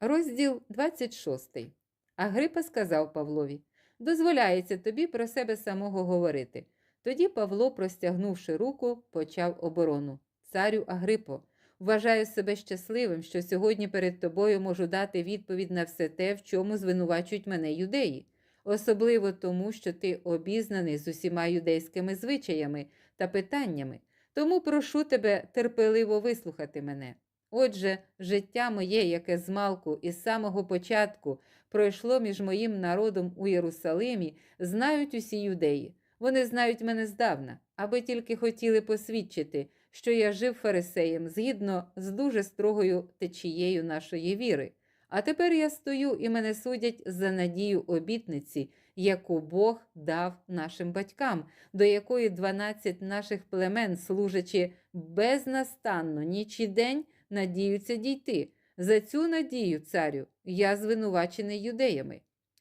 Розділ 26. Агрипа сказав Павлові: Дозволяється тобі про себе самого говорити. Тоді Павло, простягнувши руку, почав оборону. Царю Агрипо, вважаю себе щасливим, що сьогодні перед тобою можу дати відповідь на все те, в чому звинувачують мене юдеї, особливо тому, що ти обізнаний з усіма юдейськими звичаями та питаннями. Тому прошу тебе терпеливо вислухати мене. Отже, життя моє, яке змалку із самого початку пройшло між моїм народом у Єрусалимі, знають усі юдеї. Вони знають мене здавна, аби тільки хотіли посвідчити, що я жив фарисеєм згідно з дуже строгою течією нашої віри. А тепер я стою і мене судять за надію обітниці, яку Бог дав нашим батькам, до якої 12 наших племен, служачи безнастанно ніч і день, надіються дійти. За цю надію, царю, я звинувачений юдеями.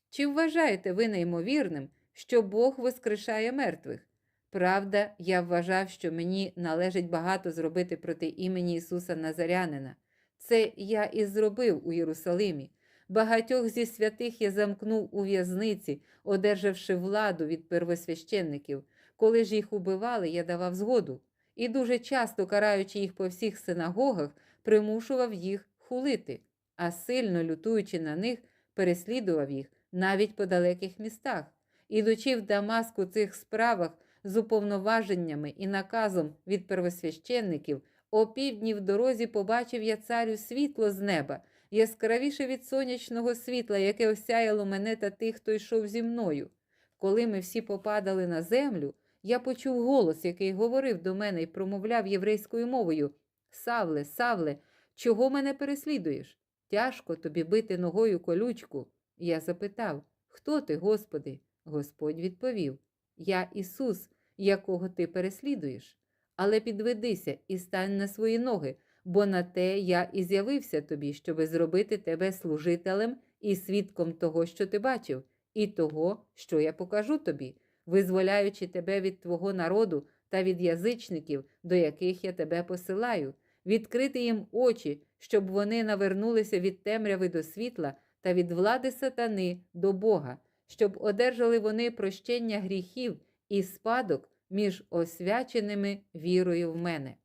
Чи вважаєте ви неймовірним, що Бог воскрешає мертвих? Правда, я вважав, що мені належить багато зробити проти імені Ісуса Назарянина. Це я і зробив у Єрусалимі. Багатьох зі святих я замкнув у в'язниці, одержавши владу від первосвященників. Коли ж їх убивали, я давав згоду. І дуже часто, караючи їх по всіх синагогах, примушував їх хулити, а сильно лютуючи на них, переслідував їх навіть по далеких містах. Ідучи в Дамаск у цих справах з уповноваженнями і наказом від первосвященників, о півдні в дорозі побачив я царю світло з неба, яскравіше від сонячного світла, яке осяяло мене та тих, хто йшов зі мною. Коли ми всі попадали на землю, я почув голос, який говорив до мене і промовляв єврейською мовою: Савле, Савле, чого мене переслідуєш? Тяжко тобі бити ногою колючку. Я запитав, хто ти, Господи? Господь відповів: Я Ісус, якого ти переслідуєш. Але підведися і стань на свої ноги, бо на те я і з'явився тобі, щоби зробити тебе служителем і свідком того, що ти бачив, і того, що я покажу тобі, визволяючи тебе від твого народу та від язичників, до яких я тебе посилаю, відкрити їм очі, щоб вони навернулися від темряви до світла та від влади сатани до Бога, щоб одержали вони прощення гріхів і спадок між освяченими вірою в мене.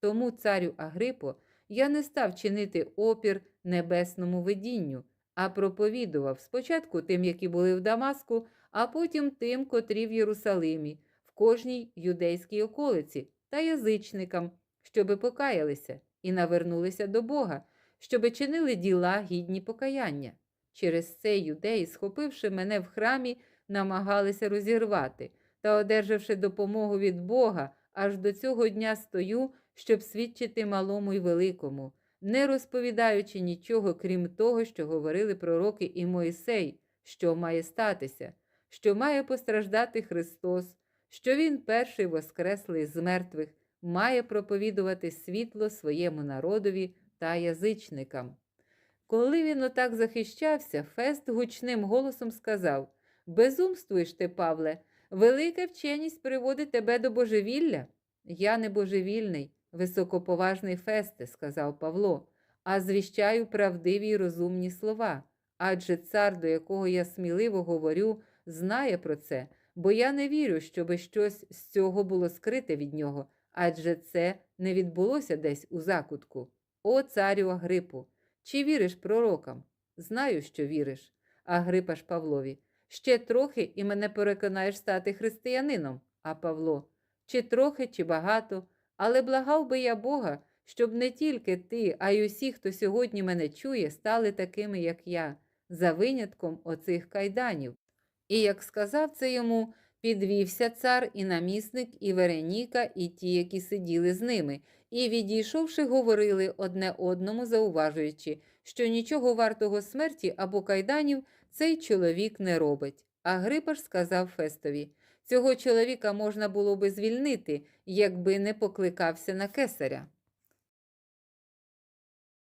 Тому, царю Агрипо, я не став чинити опір небесному видінню, а проповідував спочатку тим, які були в Дамаску, а потім тим, котрі в Єрусалимі, в кожній юдейській околиці та язичникам, щоби покаялися і навернулися до Бога, щоби чинили діла гідні покаяння. Через це юдеї, схопивши мене в храмі, намагалися розірвати та, одержавши допомогу від Бога, аж до цього дня стою, щоб свідчити малому й великому, не розповідаючи нічого, крім того, що говорили пророки і Моїсей, що має статися, що має постраждати Христос, що Він перший воскреслий з мертвих, має проповідувати світло своєму народові та язичникам. Коли він отак захищався, Фест гучним голосом сказав Безумствуєш ти, Павле, велика вченість приводить тебе до божевілля. Я не божевільний, високоповажний Фесте, сказав Павло, а звіщаю правдиві й розумні слова. Адже цар, до якого я сміливо говорю, знає про це, бо я не вірю, щоби щось з цього було скрите від нього, адже це не відбулося десь у закутку. О, царю Агрипу! Чи віриш пророкам? Знаю, що віриш. Агрипа ж Павлові. Ще трохи і мене переконаєш стати християнином. А Павло, чи трохи, чи багато, але благав би я Бога, щоб не тільки ти, а й усі, хто сьогодні мене чує, стали такими, як я, за винятком оцих кайданів. І як сказав це йому, підвівся цар і намісник, і Вереніка, і ті, які сиділи з ними, і, відійшовши, говорили одне одному, зауважуючи, що нічого вартого смерті або кайданів цей чоловік не робить. А Грипа ж сказав Фестові цього чоловіка можна було би звільнити, якби не покликався на кесаря.